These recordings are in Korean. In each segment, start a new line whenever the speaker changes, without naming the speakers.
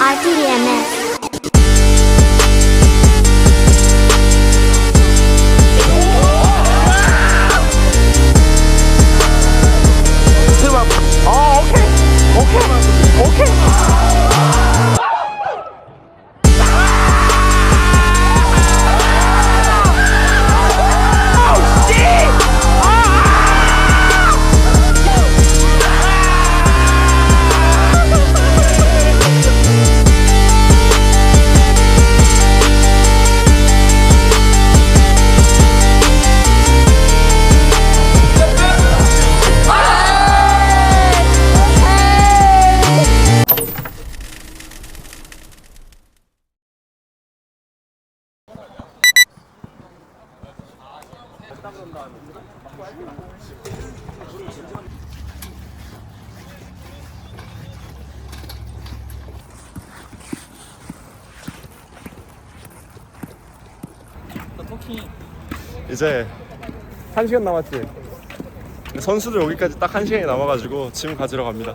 RTDMS.
아 오케이 오케 이제 한 시간 남았지. 선수들 오기까지 딱 한 시간이 남아가지고 짐 가지러 갑니다.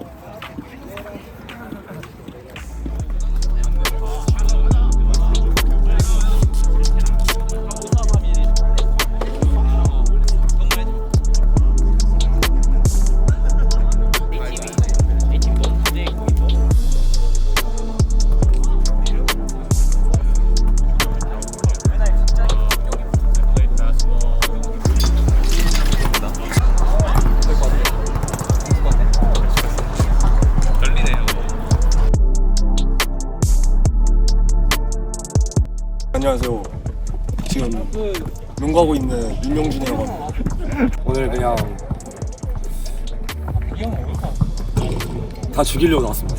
농구하고 있는 윤명준이라고. 오늘 그냥 다 죽이려고 나왔습니다.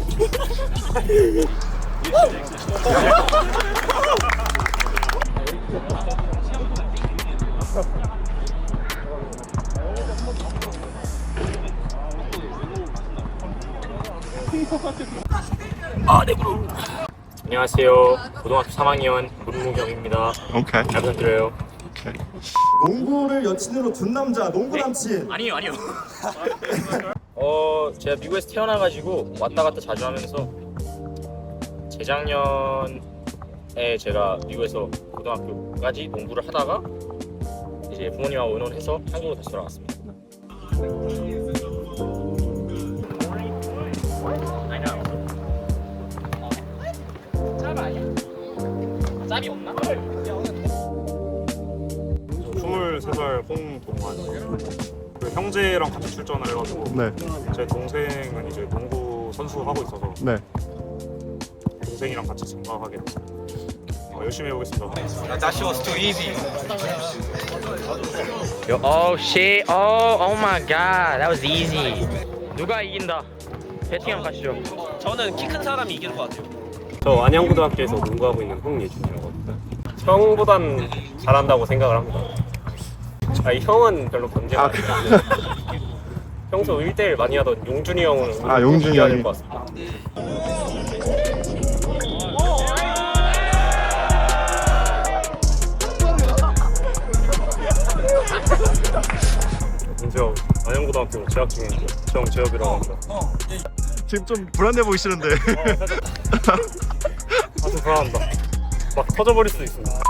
안녕하세요. 고등학교 3학년 문무경입니다.
오케이.
잘 부탁드려요.
농구를 여친으로 둔 남자, 농구 남친.
아니요, 아니요. 어, 제가 미국에서 태어나가지고 왔다 갔다 자주 하면서 재작년에 제가 미국에서 고등학교까지 농구를 하다가 이제 부모님하고 의논해서 한국으로 다시 돌아왔습니다. 짭이 없나?
23살 홍동환 그 형제랑 같이 출전을 해가지고
네,
제 동생은 이제 농구 선수 하고 있어서
네.
동생이랑 같이 생각하게 됐어요 어, 열심히 해보겠습니다
Yo, oh shit, oh, oh my god, that was easy. 누가 이긴다? 배팅 한번 가시죠.
저는 키 큰 사람이 이길 것 같아요.
저 안양고등학교에서 농구하고 있는 홍예준이라고 합니다. 형보단 잘한다고 생각을 합니다. 아, 이 형은 별로 견제가 안 돼요. 평소 1대1 많이 하던 용준이 형은
아, 용준이
이겨야
형이.
될것 같습니다. 민재형 안양고등학교 재학 중인 정재혁이라고 합니다
지금 좀 불안해 보이시는데.
아주 불안한다. 막 터져버릴 수도 있습니다.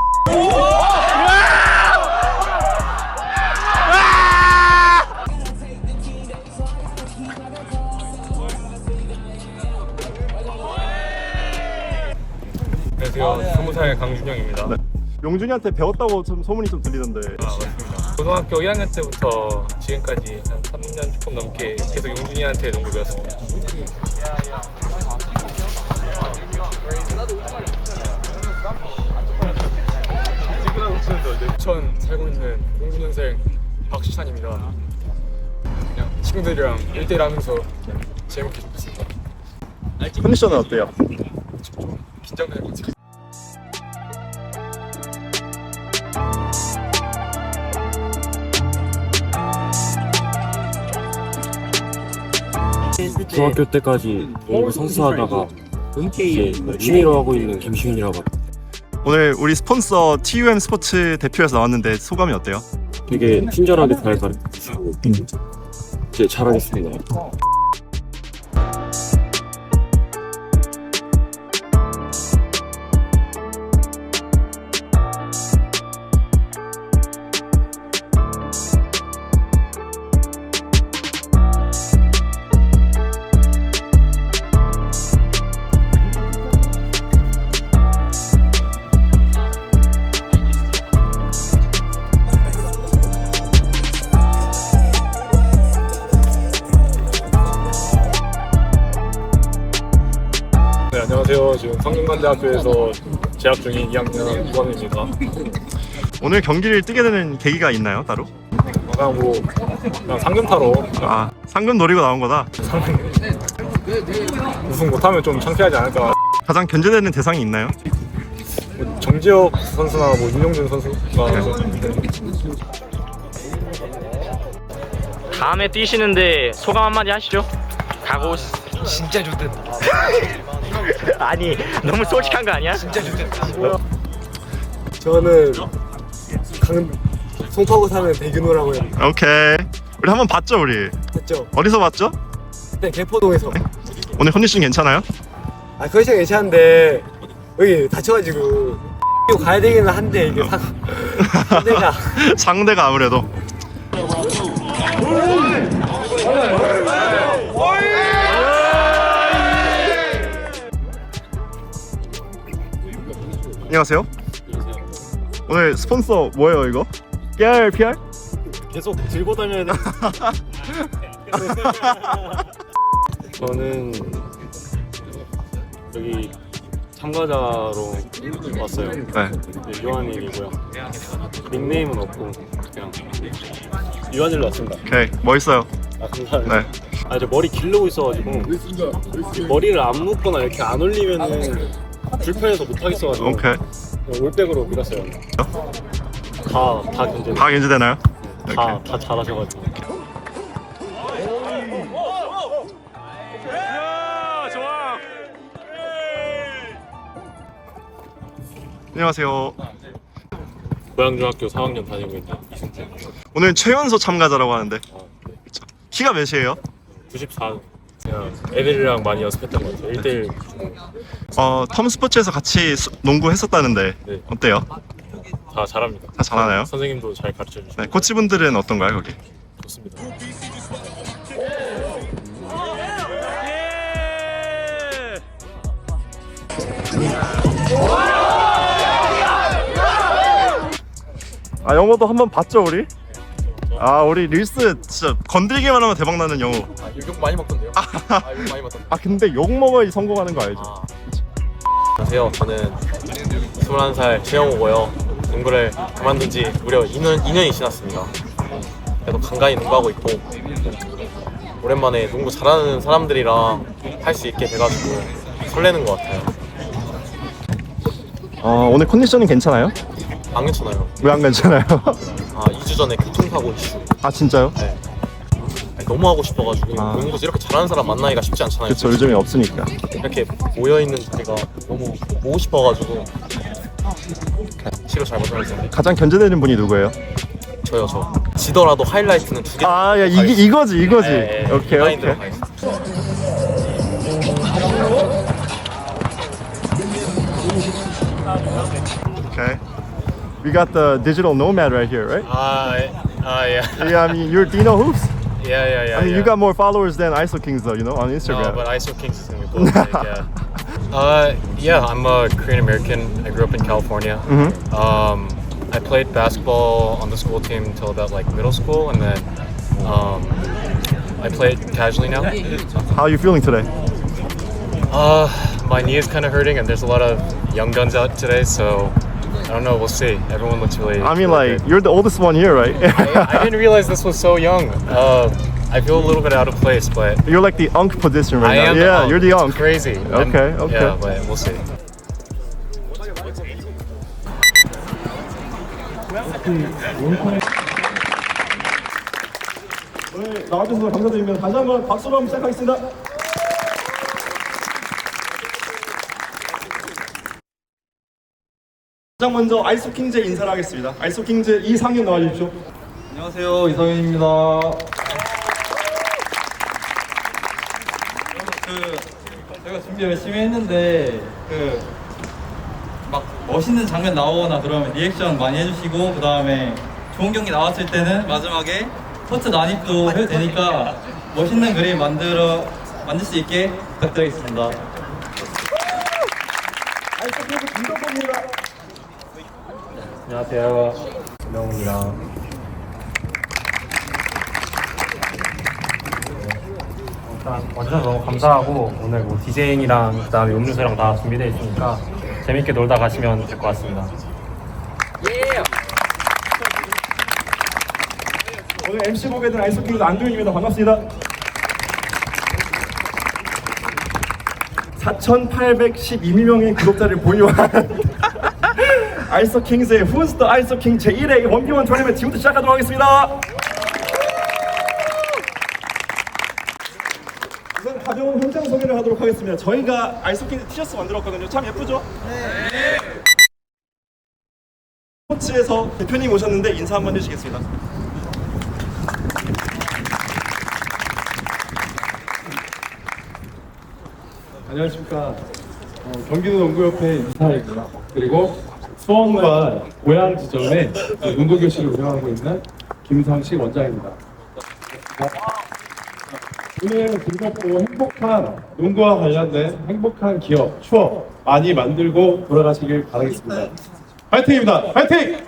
안녕하세요. 스무 살 강준영입니다.
용준이한테 배웠다고 좀 소문이 좀 들리던데.
고등학교 1학년 때부터 지금까지 한 3년 조금 넘게 계속 용준이한테 농구 배웠습니다 천 살고 있는 09년생 박시찬입니다. 그냥 친구들이랑 1대1 하면서 재밌게 좀 했습니다.
컨디션은 어때요?
긴장되는 것 같아요.
중학교 때까지 농구 선수하다가 이제 취미로 하고 있는 김시윤이라고 합니다.
오늘 우리 스폰서 TUM 스포츠 대표에서 나왔는데 소감이 어때요?
되게 친절하게 잘 가르치고 이제 잘하겠습니다.
대학교에서 재학 중인 2학년 이광입니다.
오늘 경기를 뛰게 되는 계기가 있나요 따로?
그냥 뭐 그냥 상금 타러
아 상금 노리고 나온 거다.
우승 못하면 좀 창피하지 않을까.
가장 견제되는 대상이 있나요?
뭐 정지혁 선수나 뭐 윤영준 선수가
다음에 뛰시는데 소감 한마디 하시죠. 가고
진짜 좋댔다.
아니 너무 솔직한 거 아니야? 진짜
저는 강 송파구 사는 백윤호라고 해요.
오케이. 우리 한번 봤죠 우리.
됐죠?
어디서 봤죠?
네, 개포동에서.
오늘 컨디션 괜찮아요?
아, 컨디션 괜찮은데 여기 다쳐가지고 이거 가야 되기는 한데 이게 상 상대가
상대가 아무래도. 안녕하세요. 오늘 스폰서 뭐예요 이거? 깨알 PR?
계속 들고 다녀야 돼. 저는 여기 참가자로 왔어요.
네.
네, 유한일이고요. 닉네임은 없고 그냥 유한일로 왔습니다.
오케이 멋있어요.
아 감사합니다.
네.
아, 저 머리 길르고 있어가지고 머리를 안 묶거나 이렇게 안 올리면은 불편해서 못 하겠어가지고
오케이.
그냥 올백으로 밀었어요. 다다 견제.
다 견제되나요?
다, 다 잘하셔가지고.
안녕하세요.
고양중학교 4학년 다니고 있는 이승준.
오늘 최연소 참가자라고 하는데 키가 몇이에요?
94. 그냥 애들이랑 많이 연습했던 것 같아요. 1대1
어, 텀 스포츠에서 같이 수- 농구 했었다는데
네.
어때요?
다 잘합니다.
다 잘하나요?
선생님도 잘 가르쳐 주시고
네, 코치분들은 어떤가요 거기?
좋습니다.
아 영어도 한번 봤죠 우리? 아 우리 릴스 진짜 건들기만 하면 대박 나는 영어.
욕 많이 먹던데요? 아, 욕 많이 먹던데.
아 근데 욕 먹어야 성공하는 거 알죠?
아.
안녕하세요. 저는 21살 최영호고요. 농구를 그만둔 지 무려 2년, 2년이 지났습니다. 그래도 간간히 농구하고 있고 오랜만에 농구 잘하는 사람들이랑 할 수 있게 돼가지고 설레는 것 같아요.
어 오늘 컨디션은 괜찮아요?
안 괜찮아요.
왜 안 괜찮아요?
아 2주 전에 교통사고 이슈.
아 진짜요?
네. 아니, 너무 하고 싶어가지고
아.
농구에서 이렇게 잘하는 사람 만나기가 쉽지 않잖아요.
그쵸 요즘에 없으니까.
이렇게 모여 있는 자리가 너무 보고 싶어가지고 시로 잘 못하겠어요.
가장 견제되는 분이 누구예요?
저요 저. 지더라도 하이라이트는 두 개.
아야 이게 이거지 이거지.
네,
오케이
마인드로
오케이.
가겠습니다.
We got the digital nomad right here, right?
Uh, uh, yeah.
Yeah, I mean, you're Dino Hoops.
yeah, yeah, yeah.
I mean,
yeah.
you got more followers than ISO Kings, though. You know, on
No,
Instagram.
but ISO Kings is gonna be big, yeah. Uh, yeah, I'm a Korean American. I grew up in California.
Mhm.
Um, I played basketball on the school team until about like middle school, and then um, I it casually now.
How are you feeling today?
Uh, my knee is kind of hurting, and there's a lot of young guns out today, so I don't know. We'll see. Everyone looks really.
I mean,
really
like,
good.
you're the oldest one here, right?
I, I didn't realize this was so young. Uh, I feel a little bit out of place, but
you're like the unk position right
I
now.
am.
yeah,
the
you're the
It's
unk.
Crazy. I'm-
Okay, okay.
Yeah, but we'll see.
오늘 나와주셔서 감사드리면서 다시 한번 박수로 한번 시작하겠습니다. 가장 먼저 아이소킹즈 인사를 하겠습니다. 아이소킹즈 이상현 나와주십시오.
안녕하세요 이성윤입니다. 그 제가 준비 열심히 했는데 그 막 멋있는 장면 나오거나 그러면 리액션 많이 해주시고 그 다음에 좋은 경기 나왔을 때는 마지막에 커트 난입도 해도 되니까 멋있는 그림 만들어 만들 수 있게 부탁드리겠습니다.
아이소킹즈 김덕범입니다.
안녕하세요. 김명훈이랑
일단 와주셔서 너무 감사하고 오늘 뭐 디제잉이랑 그다음에 음료수랑 다 준비되어 있으니까 재밌게 놀다 가시면 될 것 같습니다.
오늘 MC 보게 된 아이스킹스 안도현입니다. 반갑습니다. 4,812명의 구독자를 보유한 아이서킹스의 후스터 아이서킹 제1회 원기원 토너먼트 지금부터 시작하도록 하겠습니다. 우선 가벼운 현장 소개를 하도록 하겠습니다. 저희가 아이서킹스 티셔츠 만들었거든요. 참 예쁘죠? 네. 스포츠에서 대표님 오셨는데 인사 한번 해주시겠습니다.
안녕하십니까. 어, 경기도 농구협회 이사입니다. 그리고 수원과 고양 지점에 그 농구 교실을 운영하고 있는 김상식 원장입니다. 오늘 즐겁고 행복한 농구와 관련된 행복한 기억, 추억 많이 만들고 돌아가시길 바라겠습니다. 파이팅입니다. 파이팅!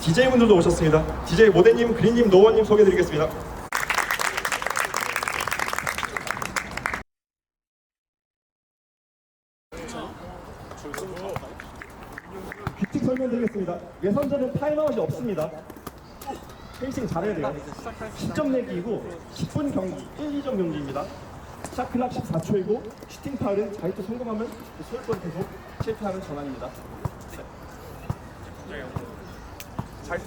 DJ분들도 오셨습니다. DJ 모대님, 그린님, 노원님 소개드리겠습니다. 규칙 설명드리겠습니다. 예선전은 타임아웃이 없습니다. 페이싱 잘해야 돼요. 10점 내기이고 10분 경기, 1, 2점 경기입니다. 샤클락 14초이고 슈팅 파울은 자유투 성공하면 소유권 계속 실패하면 전환입니다.
잘아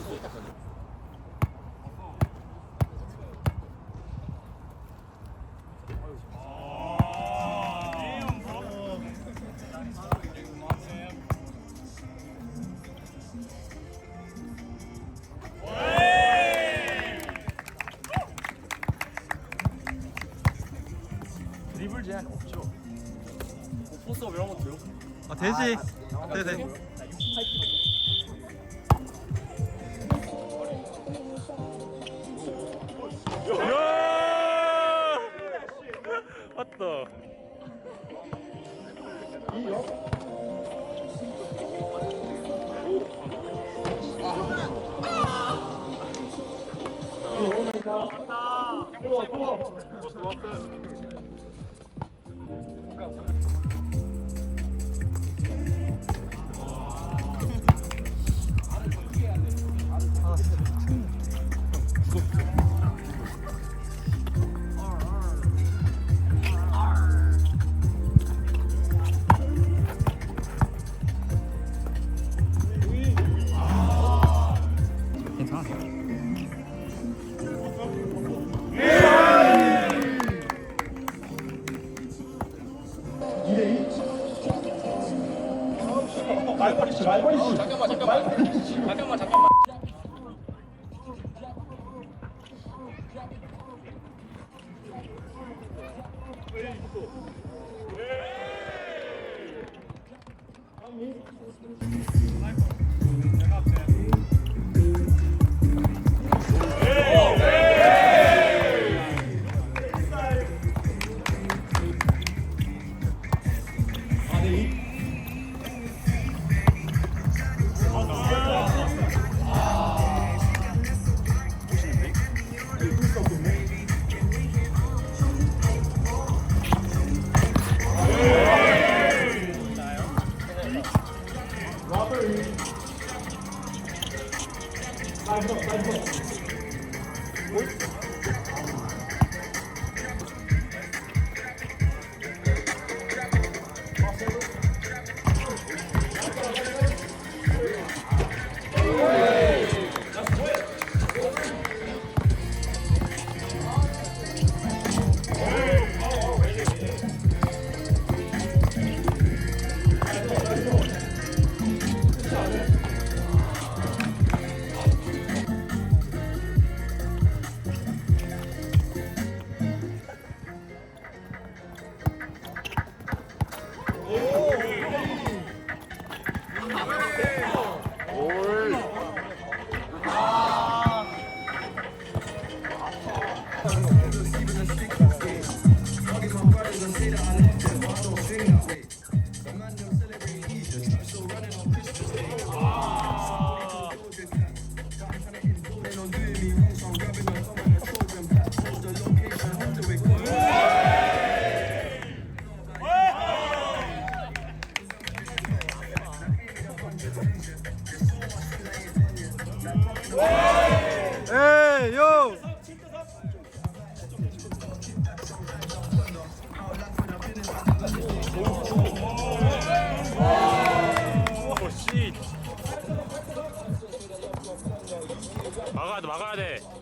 막아야 돼.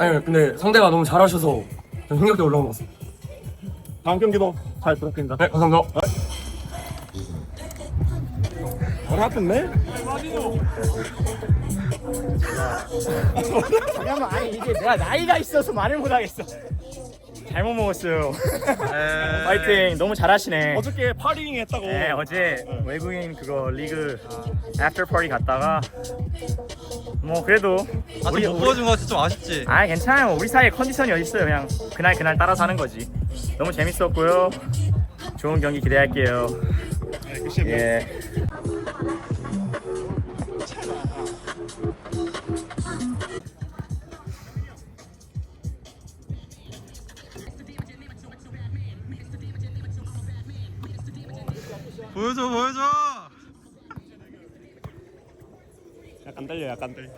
아니 근데 상대가 너무 잘하셔서 좀 힘겹게 올라온 것 같습니다.
다음 경기도 잘 부탁드립니다.
네 감사합니다.
What happened, man?
잠깐만, 아니 이게 내가 나이가 있어서 말을 못 하겠어. 잘못 먹었어요. 파이팅, 너무 잘하시네.
어저께 파리잉 했다고.
네, 어제 외국인 그거 리그 애프터 파티 갔다가 뭐 그래도
아직 못 보여준 거 같아 좀 아쉽지
아 괜찮아요. 우리 사이에 컨디션이 어디 있어요. 그냥 그날 그날 따라서 하는 거지. 너무 재밌었고요. 좋은 경기 기대할게요. 예.
보여줘 보여줘
약간 떨려, 약간 떨려.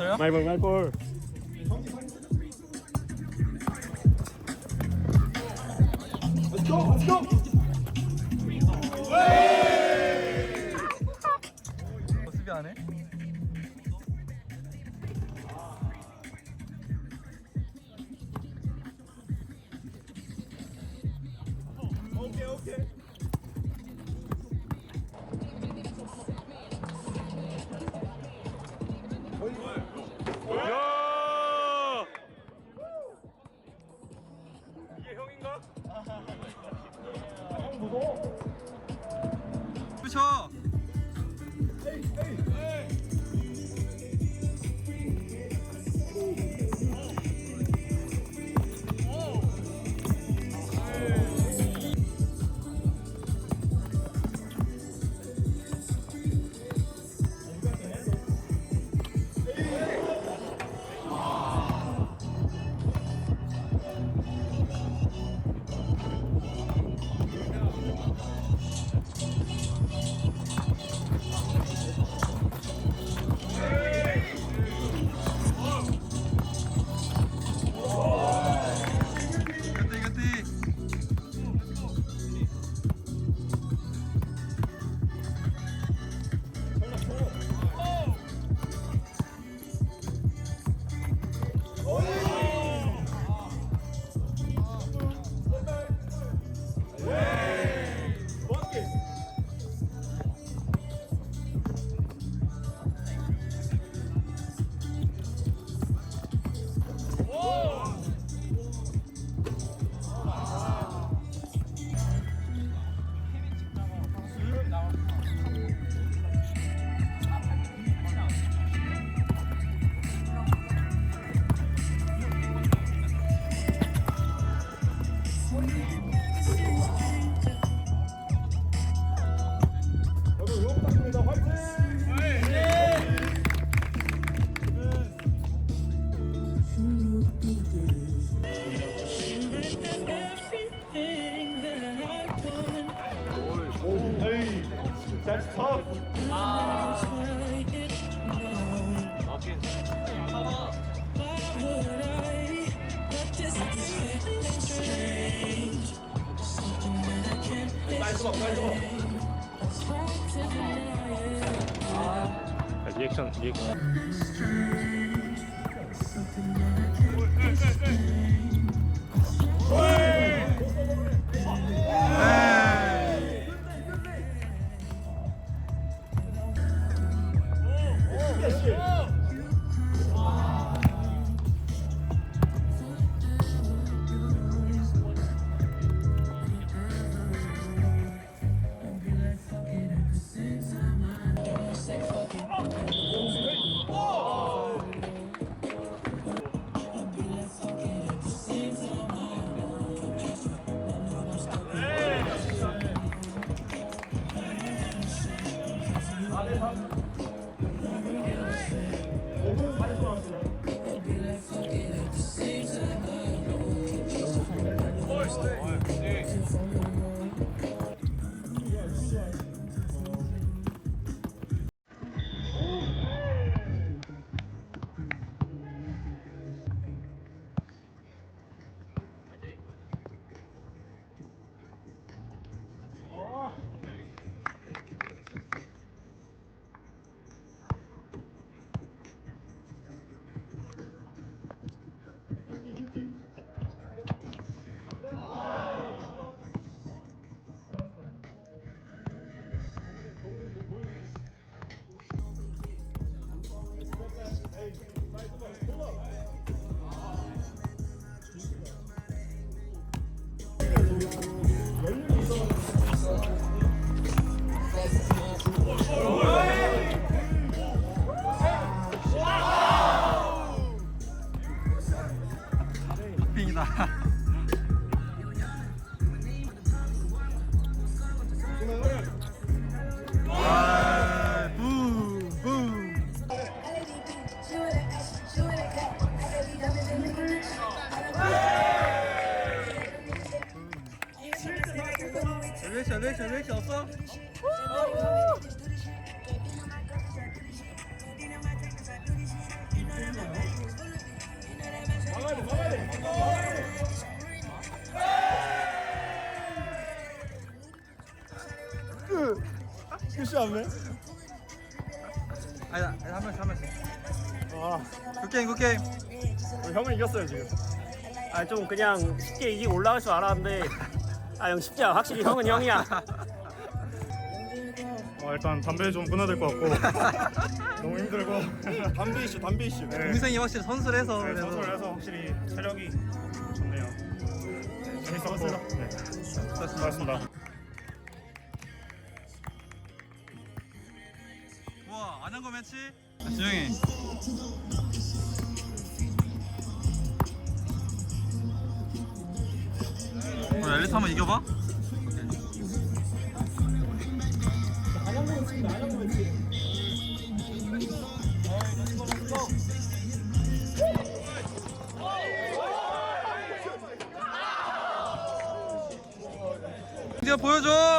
안 떨어져요?
말볼, 말볼.
수비 안 해?
리액션 리액 션
리액션 없어? 아니 한 명씩 한 명씩 굿게임 굿게임
형은 이겼어요 지금.
아 좀 그냥 쉽게 이기고 올라갈 줄 알았는데 아 형 쉽지 않아 확실히 형은 형이야
어, 일단 담배 좀 끊어야 될 것 같고 너무 힘들고
담배 이슈, 담배 이슈.
네.
동생이 확실히 선술해서
네,
그래서
선수를 확실히 체력이 좋네요. 네, 재밌었고 네. 수고하셨습니다.
한거 매치? 아, 조용히 어, 엘리트 한번 이겨봐? 이제 보여줘!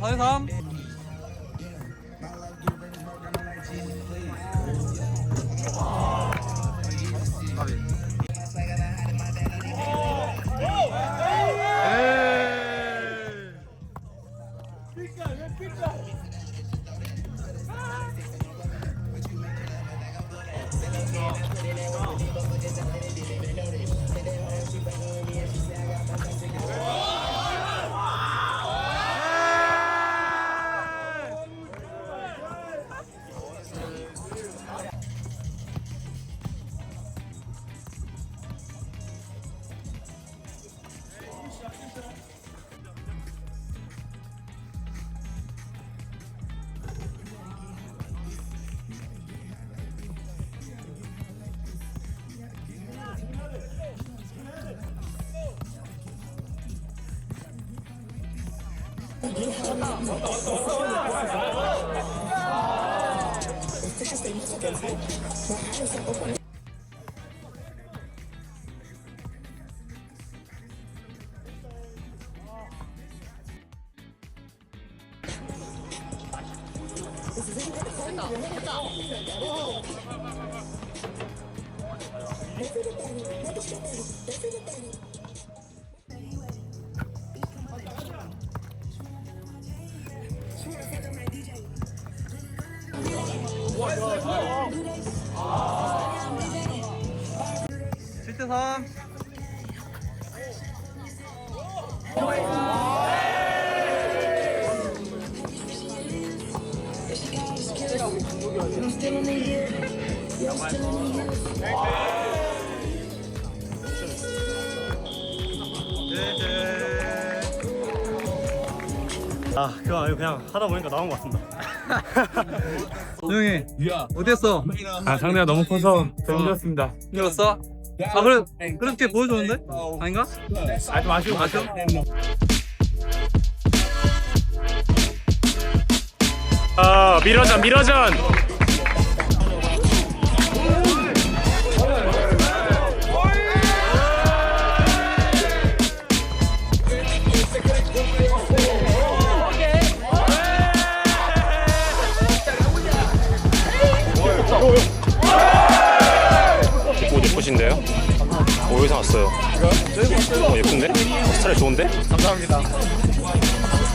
사회 삼 칠대 삼
아 그거 아니고 그냥 하다 보니까 나온 것 같습니다.
조용히 어땠어?
아 상대가 너무 커서 힘들었습니다.
힘들었어? 아 그래 그렇게 보여줬는데? 아닌가?
아 좀 아쉬워.
아쉬워?
아 미러전 미러전.
어디서 왔어요? 어, 예쁜데? 스타일 좋은데?
감사합니다.